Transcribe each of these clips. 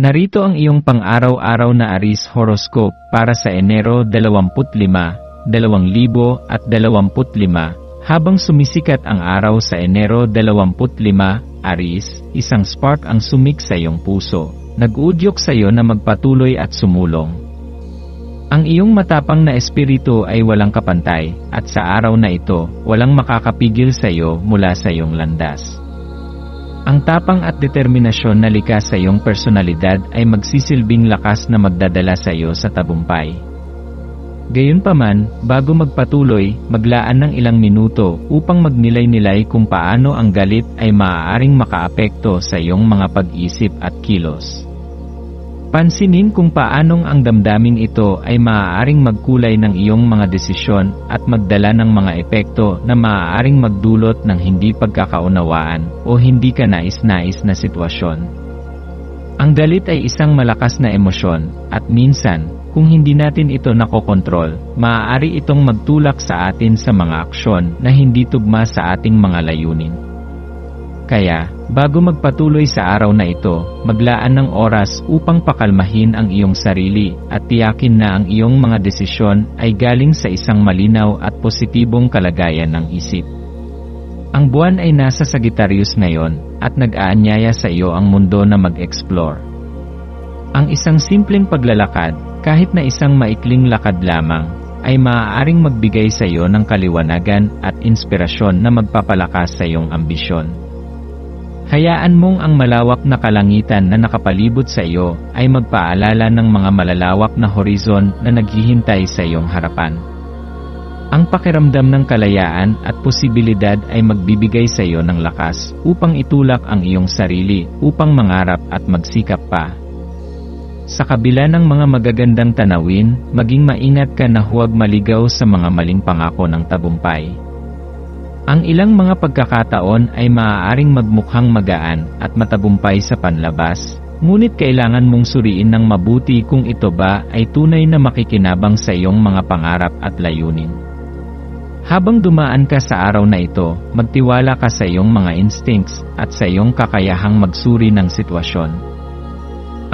Narito ang iyong pang-araw-araw na Aris horoscope para sa Enero 25, 2025 habang sumisikat ang araw sa Enero 25, Aris, isang spark ang sumik sa iyong puso, nag-udyok sa iyo na magpatuloy at sumulong. Ang iyong matapang na espiritu ay walang kapantay, at sa araw na ito, walang makakapigil sa iyo mula sa iyong landas. Ang tapang at determinasyon na likas sa iyong personalidad ay magsisilbing lakas na magdadala sa iyo sa tabumpay. Gayunpaman, bago magpatuloy, maglaan ng ilang minuto upang magnilay-nilay kung paano ang galit ay maaaring makaapekto sa iyong mga pag-isip at kilos. Pansinin kung paanong ang damdaming ito ay maaaring magkulay ng iyong mga desisyon at magdala ng mga epekto na maaaring magdulot ng hindi pagkakaunawaan o hindi ka nais-nais na sitwasyon. Ang galit ay isang malakas na emosyon at minsan, kung hindi natin ito nakokontrol, maaari itong magtulak sa atin sa mga aksyon na hindi tugma sa ating mga layunin. Kaya, bago magpatuloy sa araw na ito, maglaan ng oras upang pakalmahin ang iyong sarili at tiyakin na ang iyong mga desisyon ay galing sa isang malinaw at positibong kalagayan ng isip. Ang buwan ay nasa Sagittarius ngayon at nag-aanyaya sa iyo ang mundo na mag-explore. Ang isang simpleng paglalakad, kahit na isang maikling lakad lamang, ay maaaring magbigay sa iyo ng kaliwanagan at inspirasyon na magpapalakas sa iyong ambisyon. Hayaan mong ang malawak na kalangitan na nakapalibot sa iyo ay magpaalala ng mga malalawak na horizon na naghihintay sa iyong harapan. Ang pakiramdam ng kalayaan at posibilidad ay magbibigay sa iyo ng lakas upang itulak ang iyong sarili upang mangarap at magsikap pa. Sa kabila ng mga magagandang tanawin, maging maingat ka na huwag maligaw sa mga maling pangako ng tabumpay. Ang ilang mga pagkakataon ay maaaring magmukhang magaan at matabumpay sa panlabas, ngunit kailangan mong suriin ng mabuti kung ito ba ay tunay na makikinabang sa iyong mga pangarap at layunin. Habang dumaan ka sa araw na ito, magtiwala ka sa iyong mga instincts at sa iyong kakayahang magsuri ng sitwasyon.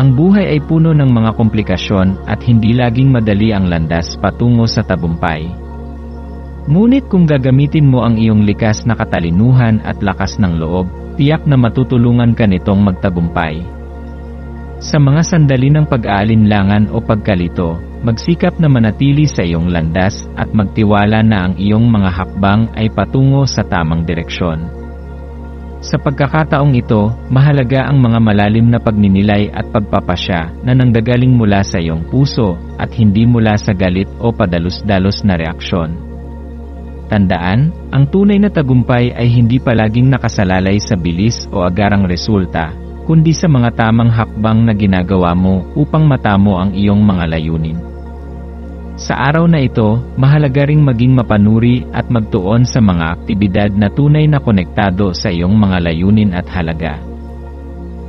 Ang buhay ay puno ng mga komplikasyon at hindi laging madali ang landas patungo sa tabumpay. Ngunit kung gagamitin mo ang iyong likas na katalinuhan at lakas ng loob, tiyak na matutulungan ka nitong magtagumpay. Sa mga sandali ng pag-aalinlangan o pagkalito, magsikap na manatili sa iyong landas at magtiwala na ang iyong mga hakbang ay patungo sa tamang direksyon. Sa pagkakataong ito, mahalaga ang mga malalim na pagninilay at pagpapasya na nanggagaling mula sa iyong puso at hindi mula sa galit o padalos-dalos na reaksyon. Tandaan, ang tunay na tagumpay ay hindi palaging nakasalalay sa bilis o agarang resulta, kundi sa mga tamang hakbang na ginagawa mo upang matamo ang iyong mga layunin. Sa araw na ito, mahalaga ring maging mapanuri at magtuon sa mga aktibidad na tunay na konektado sa iyong mga layunin at halaga.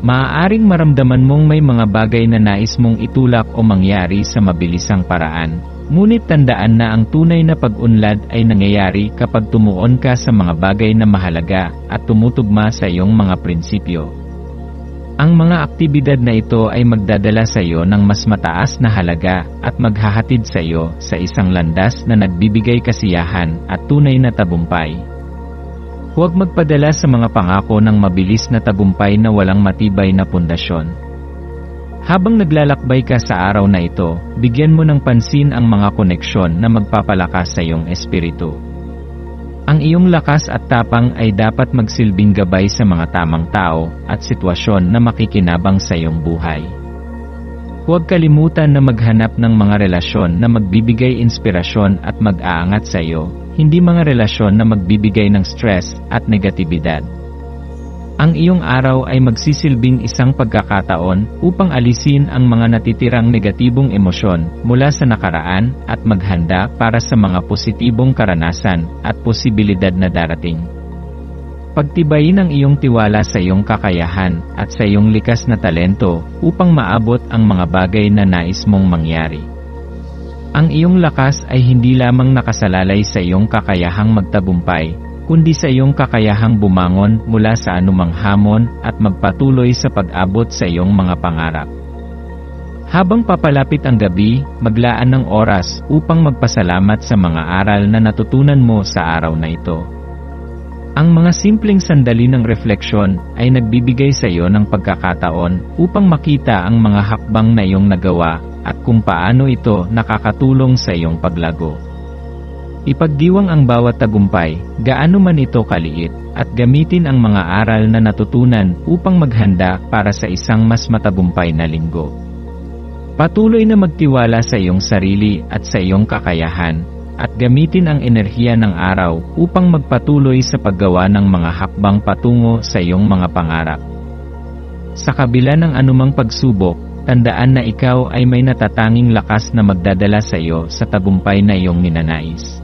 Maaaring maramdaman mong may mga bagay na nais mong itulak o mangyari sa mabilisang paraan, Ngunit tandaan na ang tunay na pag-unlad ay nangyayari kapag tumuon ka sa mga bagay na mahalaga at tumutugma sa iyong mga prinsipyo. Ang mga aktibidad na ito ay magdadala sa iyo ng mas mataas na halaga at maghahatid sa iyo sa isang landas na nagbibigay kasiyahan at tunay na tabumpay. Huwag magpadala sa mga pangako ng mabilis na tabumpay na walang matibay na pundasyon. Habang naglalakbay ka sa araw na ito, bigyan mo ng pansin ang mga koneksyon na magpapalakas sa iyong espiritu. Ang iyong lakas at tapang ay dapat magsilbing gabay sa mga tamang tao at sitwasyon na makikinabang sa iyong buhay. Huwag kalimutan na maghanap ng mga relasyon na magbibigay inspirasyon at mag-aangat sa iyo, hindi mga relasyon na magbibigay ng stress at negatibidad. Ang iyong araw ay magsisilbing isang pagkakataon upang alisin ang mga natitirang negatibong emosyon mula sa nakaraan at maghanda para sa mga positibong karanasan at posibilidad na darating. Pagtibayin ang iyong tiwala sa iyong kakayahan at sa iyong likas na talento upang maabot ang mga bagay na nais mong mangyari. Ang iyong lakas ay hindi lamang nakasalalay sa iyong kakayahang magtagumpay, kundi sa iyong kakayahang bumangon mula sa anumang hamon at magpatuloy sa pag-abot sa iyong mga pangarap. Habang papalapit ang gabi, maglaan ng oras upang magpasalamat sa mga aral na natutunan mo sa araw na ito. Ang mga simpleng sandali ng refleksyon ay nagbibigay sa iyo ng pagkakataon upang makita ang mga hakbang na iyong nagawa at kung paano ito nakakatulong sa iyong paglago. Ipagdiwang ang bawat tagumpay, gaano man ito kaliit, at gamitin ang mga aral na natutunan upang maghanda para sa isang mas matagumpay na linggo. Patuloy na magtiwala sa iyong sarili at sa iyong kakayahan, at gamitin ang enerhiya ng araw upang magpatuloy sa paggawa ng mga hakbang patungo sa iyong mga pangarap. Sa kabila ng anumang pagsubok, tandaan na ikaw ay may natatanging lakas na magdadala sa iyo sa tagumpay na iyong ninanais.